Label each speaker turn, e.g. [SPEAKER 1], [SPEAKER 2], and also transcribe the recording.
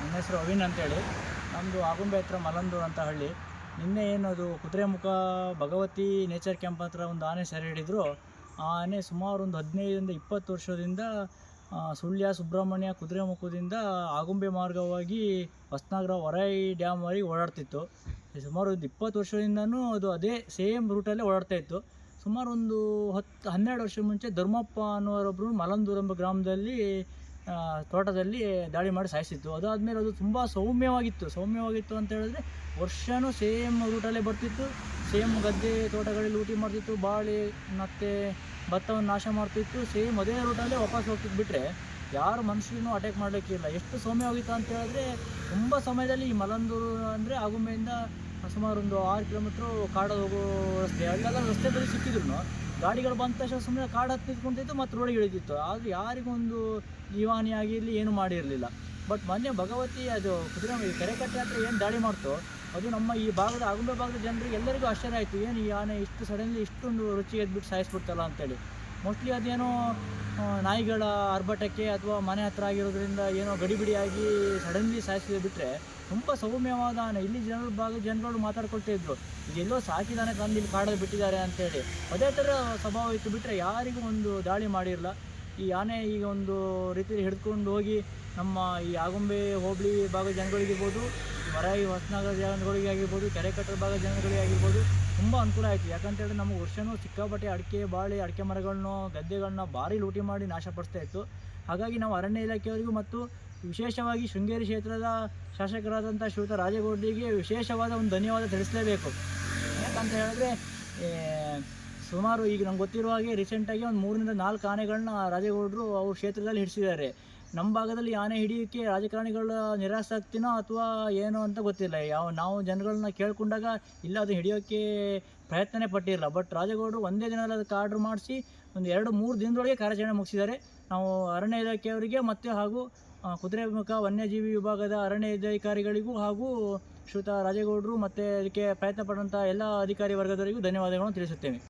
[SPEAKER 1] ನನ್ನ ಹೆಸರು ಅವಿನ್ ಅಂತೇಳಿ. ನಮ್ಮದು ಆಗುಂಬೆ ಹತ್ರ ಮಲಂದೂರು ಅಂತ ಹಳ್ಳಿ. ನಿನ್ನೆ ಏನದು, ಕುದುರೆಮುಖ ಭಗವತಿ ನೇಚರ್ ಕ್ಯಾಂಪ್ ಹತ್ರ ಒಂದು ಆನೆ ಸೆರೆ ಹಿಡಿದ್ರು. ಆ ಆನೆ ಸುಮಾರು ಒಂದು ಹದಿನೈದರಿಂದ ಇಪ್ಪತ್ತು ವರ್ಷದಿಂದ ಸುಳ್ಯ, ಸುಬ್ರಹ್ಮಣ್ಯ, ಕುದುರೆಮುಖದಿಂದ ಆಗುಂಬೆ ಮಾರ್ಗವಾಗಿ ಹೊಸನಗರ ಹೊರೈ ಡ್ಯಾಮ್ವರೆಗೆ ಓಡಾಡ್ತಿತ್ತು. ಸುಮಾರು ಒಂದು ಇಪ್ಪತ್ತು ವರ್ಷದಿಂದನೂ ಅದು ಅದೇ ಸೇಮ್ ರೂಟಲ್ಲೇ ಓಡಾಡ್ತಾ ಇತ್ತು. ಸುಮಾರು ಒಂದು ಹತ್ತು, ಹನ್ನೆರಡು ವರ್ಷ ಮುಂಚೆ ಧರ್ಮಪ್ಪ ಅನ್ನೋರೊಬ್ಬರು ಮಲಂದೂರು ಎಂಬ ಗ್ರಾಮದಲ್ಲಿ ತೋಟದಲ್ಲಿ ದಾಳಿ ಮಾಡಿ ಸಾಯಿಸಿತ್ತು ಅದಾದಮೇಲೆ ಅದು ತುಂಬ ಸೌಮ್ಯವಾಗಿತ್ತು. ಸೌಮ್ಯವಾಗಿತ್ತು ಅಂತ ಹೇಳಿದ್ರೆ ವರ್ಷವೂ ಸೇಮ್ ರೂಟಲ್ಲೇ ಬರ್ತಿತ್ತು. ಸೇಮ್ ಗದ್ದೆ ತೋಟಗಳಲ್ಲಿ ಲೂಟಿ ಮಾಡ್ತಿತ್ತು. ಬಾಳೆ, ಮತ್ತು ಭತ್ತವನ್ನು ನಾಶ ಮಾಡ್ತಿತ್ತು. ಸೇಮ್ ಅದೇ ರೂಟಲ್ಲೇ ವಾಪಸ್ ಹೋಗ್ತಿದ್ದು ಬಿಟ್ಟರೆ ಯಾರು ಮನುಷ್ಯನೂ ಅಟ್ಯಾಕ್ ಮಾಡಲಿಕ್ಕಿಲ್ಲ ಎಷ್ಟು ಸೌಮ್ಯವಾಗಿತ್ತು ಅಂತ ಹೇಳಿದ್ರೆ ತುಂಬ ಸಮಯದಲ್ಲಿ ಈ ಮಲಂದೂರು ಅಂದರೆ ಆಗುಂಬೆಯಿಂದ ಸುಮಾರು ಒಂದು ಆರು ಕಿಲೋಮೀಟ್ರು ಕಾಡು ಹೋಗೋ ರಸ್ತೆ. ಅಲ್ಲೆಲ್ಲ ರಸ್ತೆ ಬರೀ ಸಿಕ್ಕಿದ್ರು. ಗಾಡಿಗಳು ಬಂದ ತಕ್ಷಣ ಸುಮ್ಮನೆ ಕಾಡು ಹತ್ತಿ ನಿಂತ್ಕೊಂತಿತ್ತು ಮತ್ತು ರೋಡಿಗೆ ಇಳಿದಿತ್ತು. ಆದರೆ ಯಾರಿಗೊಂದು ಜೀವಾನಿ ಆಗಿರಲಿ ಏನು ಮಾಡಿರಲಿಲ್ಲ. ಬಟ್ ಮೊನ್ನೆ ಭಗವತಿ ಅದು ಕುದುರೆ ಕೆರೆಕಟ್ಟೆ ಹತ್ರ ಏನು ದಾಳಿ ಮಾಡ್ತೋ, ಅದು ನಮ್ಮ ಈ ಭಾಗದ, ಆಗುಂಬೆ ಭಾಗದ ಜನರಿಗೆ ಎಲ್ಲರಿಗೂ ಆಶ್ಚರ್ಯ ಆಯಿತು. ಏನು ಈ ಆನೆ ಇಷ್ಟು ಸಡನ್ಲಿ ಇಷ್ಟೊಂದು ರುಚಿ ಎದ್ಬಿಟ್ಟು ಸಾಯಿಸ್ಬಿಡ್ತಲ್ಲ ಅಂತೇಳಿ. ಮೋಸ್ಟ್ಲಿ ಅದೇನೋ ನಾಯಿಗಳ ಆರ್ಭಟಕ್ಕೆ ಅಥವಾ ಮನೆ ಹತ್ರ ಆಗಿರೋದ್ರಿಂದ ಏನೋ ಗಡಿಬಿಡಿಯಾಗಿ ಸಡನ್ಲಿ ಸಾಯಿಸಿದೆ ಬಿಟ್ಟರೆ ತುಂಬ ಸೌಮ್ಯವಾದ ಆನೆ ಇಲ್ಲಿ ಜನರ ಭಾಗ ಜನಗಳು ಮಾತಾಡ್ಕೊಳ್ತಾ ಇದ್ರು. ಇದೆಲ್ಲೋ ಸಾಕಿದಾನೆ ತಂದು ಇಲ್ಲಿ ಕಾಡಲ್ಲಿ ಬಿಟ್ಟಿದ್ದಾರೆ ಅಂತೇಳಿ. ಅದೇ ಥರ ಸ್ವಭಾವ ಇತ್ತು ಬಿಟ್ಟರೆ ಯಾರಿಗೂ ಒಂದು ದಾಳಿ ಮಾಡಿರಲ್ಲ ಈ ಆನೆ ಈಗ ಒಂದು ರೀತಿಯಲ್ಲಿ ಹಿಡ್ಕೊಂಡು ಹೋಗಿ ನಮ್ಮ ಈ ಆಗುಂಬೆ ಹೋಬಳಿ ಭಾಗದ ಜನಗಳಿಗಿರ್ಬೋದು ಮರಾಯಿ ಹೊಸನಗರ ಜನಗಳಿಗೆ ಆಗಿರ್ಬೋದು ಕೆರೆಕಟ್ಟಡ ಭಾಗದ ಜನಗಳಿಗೆ ಆಗಿರ್ಬೋದು, ತುಂಬ ಅನುಕೂಲ ಆಯಿತು. ಯಾಕಂತೇಳಿದ್ರೆ ನಮಗೆ ವರ್ಷವೂ ಸಿಕ್ಕಾಪಟ್ಟೆ ಅಡಿಕೆ, ಬಾಳೆ, ಅಡಿಕೆ ಮರಗಳನ್ನೋ, ಗದ್ದೆಗಳನ್ನ ಭಾರಿ ಲೂಟಿ ಮಾಡಿ ನಾಶಪಡಿಸ್ತಾ ಇತ್ತು. ಹಾಗಾಗಿ ನಾವು ಅರಣ್ಯ ಇಲಾಖೆಯವರಿಗೂ ಮತ್ತು ವಿಶೇಷವಾಗಿ ಶೃಂಗೇರಿ ಕ್ಷೇತ್ರದ ಶಾಸಕರಾದಂಥ ಶ್ರೀಯುತ ರಾಜೇಗೌಡರಿಗೆ ವಿಶೇಷವಾದ ಒಂದು ಧನ್ಯವಾದ ತಿಳಿಸಲೇಬೇಕು. ಯಾಕಂತ ಹೇಳಿದ್ರೆ ಸುಮಾರು ಈಗ ನಮ್ಗೆ ಗೊತ್ತಿರುವ ಹಾಗೆ ರೀಸೆಂಟಾಗಿ ಒಂದು ಮೂರರಿಂದ ನಾಲ್ಕು ಆನೆಗಳನ್ನ ರಾಜೇಗೌಡರು ಅವ್ರ ಕ್ಷೇತ್ರದಲ್ಲಿ ಹಿಡಿಸಿದ್ದಾರೆ. ನಮ್ಮ ಭಾಗದಲ್ಲಿ ಆನೆ ಹಿಡಿಯೋಕ್ಕೆ ರಾಜಕಾರಣಿಗಳ ನಿರಾಸಕ್ತಿನೋ ಅಥವಾ ಏನೋ ಅಂತ ಗೊತ್ತಿಲ್ಲ. ಯಾವ, ನಾವು ಜನಗಳನ್ನ ಕೇಳ್ಕೊಂಡಾಗ ಇಲ್ಲ, ಅದು ಹಿಡಿಯೋಕ್ಕೆ ಪ್ರಯತ್ನನೇ ಪಟ್ಟಿರಲ್ಲ ಬಟ್ ರಾಜೇಗೌಡರು ಒಂದೇ ದಿನದಲ್ಲಿ ಅದಕ್ಕೆ ಆರ್ಡ್ರ್ ಮಾಡಿಸಿ ಒಂದು ಎರಡು, ಮೂರು ದಿನದೊಳಗೆ ಕಾರ್ಯಾಚರಣೆ ಮುಗಿಸಿದ್ದಾರೆ. ನಾವು ಅರಣ್ಯ ಇಲಾಖೆಯವರಿಗೆ ಮತ್ತು ಹಾಗೂ ಕುದುರೆಮುಖ ವನ್ಯಜೀವಿ ವಿಭಾಗದ ಅರಣ್ಯ ಅಧಿಕಾರಿಗಳಿಗೂ ಹಾಗೂ ಶ್ರುತ ರಾಜೇಗೌಡರು ಮತ್ತು ಅದಕ್ಕೆ ಪ್ರಯತ್ನ ಪಡುವಂಥ ಎಲ್ಲ ಅಧಿಕಾರಿ ವರ್ಗದವರಿಗೂ ಧನ್ಯವಾದಗಳನ್ನು ತಿಳಿಸುತ್ತೇವೆ